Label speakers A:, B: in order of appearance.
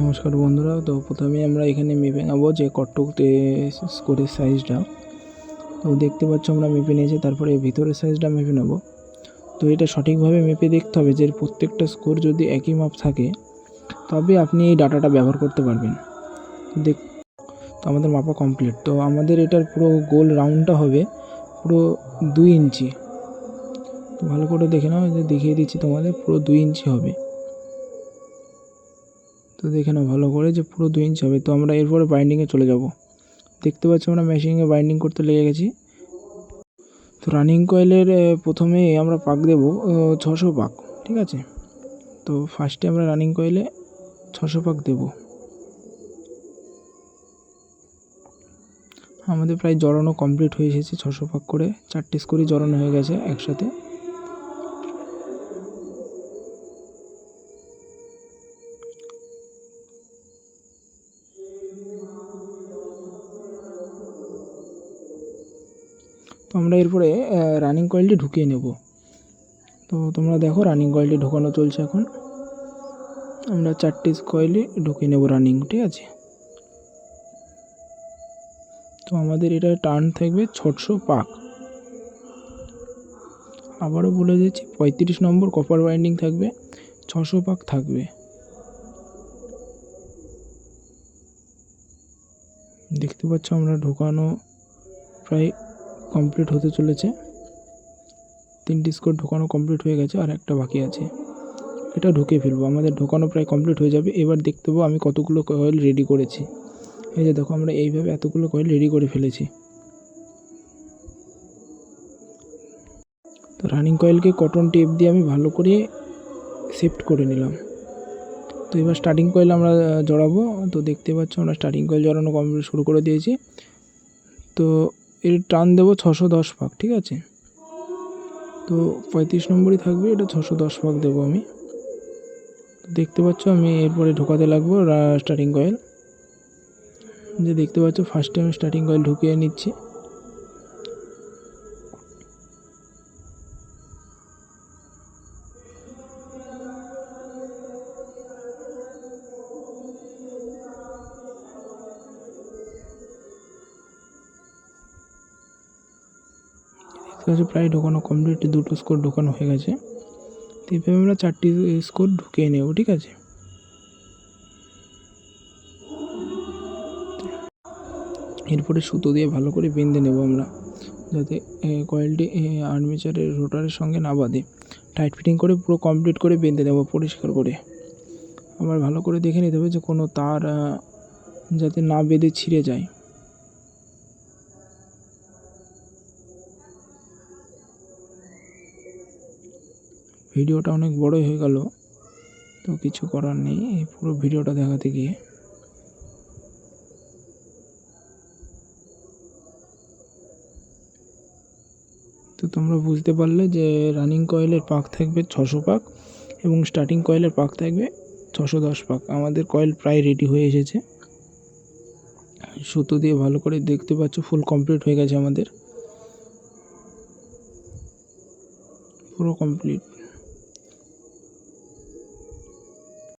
A: নমস্কার বন্ধুরা, তো প্রথমে আমরা এখানে মেপে নেব যে কটকতে স্কোরের সাইজটা তো দেখতে পাচ্ছ আমরা মেপে নিয়েছি, তারপরে ভিতরের সাইজটা মেপে নেব। তো এটা সঠিকভাবে মেপে দেখতে হবে যে প্রত্যেকটা স্কোর যদি একই মাপ থাকে, তবে আপনি এই ডাটাটা ব্যবহার করতে পারবেন। দেখ, তো আমাদের মাপা কমপ্লিট তো আমাদের এটার পুরো গোল রাউন্ডটা হবে পুরো দুই ইঞ্চি। ভালো করে দেখে নাও দেখিয়ে দিচ্ছি তোমাদের, পুরো দুই ইঞ্চি হবে। তো দেখে নাও ভালো করে যে পুরো দুই ইঞ্চ হবে। তো আমরা এরপরে বাইন্ডিংয়ে চলে যাব। দেখতে পাচ্ছি আমরা মেশিনে বাইন্ডিং করতে লেগে গেছি। তো রানিং কয়েলের প্রথমে আমরা পাক দেব ছশো পাক, ঠিক আছে? তো ফার্স্টে আমরা রানিং কয়েলে ছশো পাক দেব। আমাদের প্রায় জড়ানো কমপ্লিট হয়ে এসেছে, ছশো পাক করে। চারটে স্কোরই জড়ানো হয়ে গেছে একসাথে। তো আমরা এরপরে রানিং কয়েলটি ঢুকিয়ে নেব। তো তোমরা দেখো রানিং কয়েলটি ঢোকানো চলছে এখন। আমরা চারটি কয়েলই ঢুকিয়ে নেব রানিং ঠিক আছে? তো আমাদের এটা টার্ন থাকবে ছশো পাক। আবারও বলে দিচ্ছি, পঁয়ত্রিশ নম্বর কপার বাইন্ডিং থাকবে ছশো পাক থাকবে। দেখতে পাচ্ছ আমরা ঢোকানো প্রায় কমপ্লিট হতে চলেছে। তিনটি স্কোর ঢোকানো কমপ্লিট হয়ে গেছে আর একটা বাকি আছে। এটা ঢুকে ফেলব। আমাদের ঢোকানো প্রায় কমপ্লিট হয়ে যাবে। এবার দেখতে পাবো আমি কতগুলো কয়েল রেডি করেছি। এই যে দেখো, আমরা এইভাবে এতগুলো কয়েল রেডি করে ফেলেছি। তো রানিং কয়েলকে কটন টেপ দিয়ে আমি ভালো করে শিফট করে নিলাম। তো এবার স্টার্টিং কয়েল আমরা জড়াবো। তো দেখতে পাচ্ছ আমরা স্টার্টিং কয়েল জড়ানো কমপ্লিট শুরু করে দিয়েছি। তো এর টান দেবো ছশো দশ পাক ঠিক আছে? তো পঁয়ত্রিশ নম্বরই থাকবে, এটা ছশো দশ পাক দেবো আমি। দেখতে পাচ্ছ আমি এরপরে ঢোকাতে লাগবো স্টার্টিং কয়েল যে দেখতে পাচ্ছ ফার্স্টে আমি স্টার্টিং কয়েল ঢুকিয়ে নিচ্ছি। পাচ্ছ প্রায় ঢোকানো কমপ্লিট দুটো স্কোর ঢোকানো হয়ে গেছে। তো আমরা চারটি স্কোর ঢুকিয়ে নেব, ঠিক আছে? এরপরে সুতো দিয়ে ভালো করে বেঁধে নেব আমরা, যাতে কয়েলটি আর্মেচারের রোটারের সঙ্গে না বাঁধে। টাইট ফিটিং করে পুরো কমপ্লিট করে বেঁধে নেব, পরিষ্কার করে। আবার ভালো করে দেখে নিতে হবে যে কোনো তার যাতে না বেঁধে ছিঁড়ে যায়। ভিডিওটা অনেক বড়ই হয়ে গেল, তো কিছু করার নেই, এই পুরো ভিডিওটা দেখাতে গিয়ে। তো তোমরা বুঝতে পারলে যে রানিং কয়েলের পাক থাকবে ছশো পাক এবং স্টার্টিং কয়েলের পাক থাকবে ছশো দশ পাক। আমাদের কয়েল প্রায় রেডি হয়ে এসেছে। সুতো দিয়ে ভালো করে দেখতে পাচ্ছ ফুল কমপ্লিট হয়ে গেছে আমাদের। পুরো কমপ্লিট